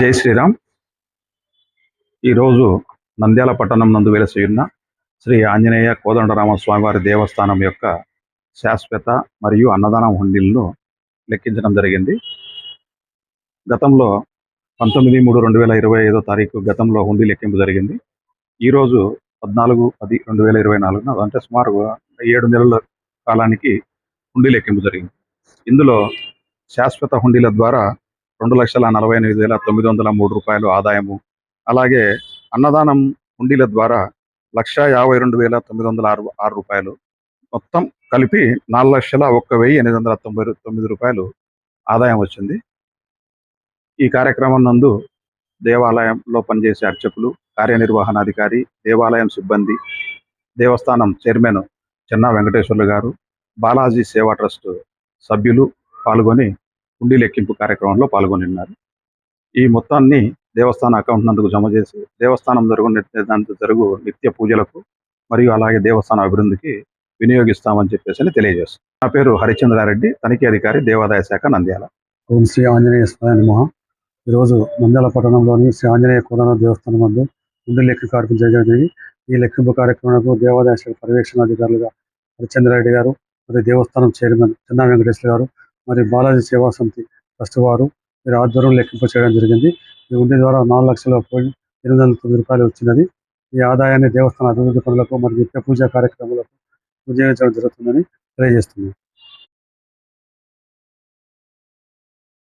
జై శ్రీరామ్. ఈరోజు నంద్యాల పట్టణం నందు వెలసి శ్రీ ఆంజనేయ కోదండరామ స్వామివారి దేవస్థానం యొక్క శాశ్వత మరియు అన్నదానం హుండీలను లెక్కించడం జరిగింది. గతంలో పంతొమ్మిది మూడు రెండు వేల ఇరవై ఐదో తారీఖు గతంలో హుండీ లెక్కింపు జరిగింది. ఈరోజు పద్నాలుగు పది రెండు వేల ఇరవై నాలుగున అంటే సుమారుగా ఏడు నెలల కాలానికి హుండీ లెక్కింపు జరిగింది. ఇందులో శాశ్వత హుండీల ద్వారా రెండు లక్షల నలభై ఎనిమిది వేల తొమ్మిది వందల మూడు రూపాయలు ఆదాయము. అలాగే అన్నదానం హుండీల ద్వారా లక్ష యాభై రెండు వేల తొమ్మిది వందల ఆరు ఆరు రూపాయలు. మొత్తం కలిపి నాలుగు లక్షల ఒక్క వెయ్యి ఎనిమిది వందల తొంభై తొమ్మిది రూపాయలు ఆదాయం వచ్చింది. ఈ కార్యక్రమం నందు దేవాలయంలో పనిచేసే అర్చకులు కార్యనిర్వహణాధికారి దేవాలయం సిబ్బంది దేవస్థానం చైర్మన్ చెన్నా వెంకటేశ్వర్లు గారు బాలాజీ సేవా ట్రస్ట్ సభ్యులు పాల్గొని హుండీ లెక్కింపు కార్యక్రమంలో పాల్గొనిన్నారు. ఈ మొత్తాన్ని దేవస్థాన అకౌంట్ నందుకు జమ చేసి దేవస్థానం జరుగు జరుగు నిత్య పూజలకు మరియు అలాగే దేవస్థాన అభివృద్ధికి వినియోగిస్తామని చెప్పేసి తెలియజేస్తాం నా పేరు హరిచంద్రారెడ్డి తనిఖీ అధికారి దేవాదాయ శాఖ నంద్యాల. ఓం శ్రీ ఆంజనేయ స్వామి నమః. ఈరోజు నంద్యాల పట్టణంలోని శ్రీ ఆంజనేయ కోదన దేవస్థానం వద్ద ముందు లెక్కి కార్యక్రమం జరిగింది. ఈ లెక్కింపు కార్యక్రమంలో దేవాదాయ శాఖ పర్యవేక్షణ అధికారులుగా హరిచంద్రారెడ్డి గారు మరియు దేవస్థానం చైర్మన్ చెన్నా వెంకటేశ్వర గారు మరి బాలాజీ సేవా సమితి ట్రస్ట్ వారు మీరు ఆధ్వర్యం లెక్కింపు చేయడం జరిగింది. ఈ ఉండే ద్వారా నాలుగు లక్షల ఎనిమిది వందల తొమ్మిది రూపాయలు వచ్చినది. ఈ ఆదాయాన్ని దేవస్థాన అభివృద్ధి పనులకు మరియు నిత్య పూజా కార్యక్రమాలకు వినియోగించడం జరుగుతుందని తెలియజేస్తున్నాను.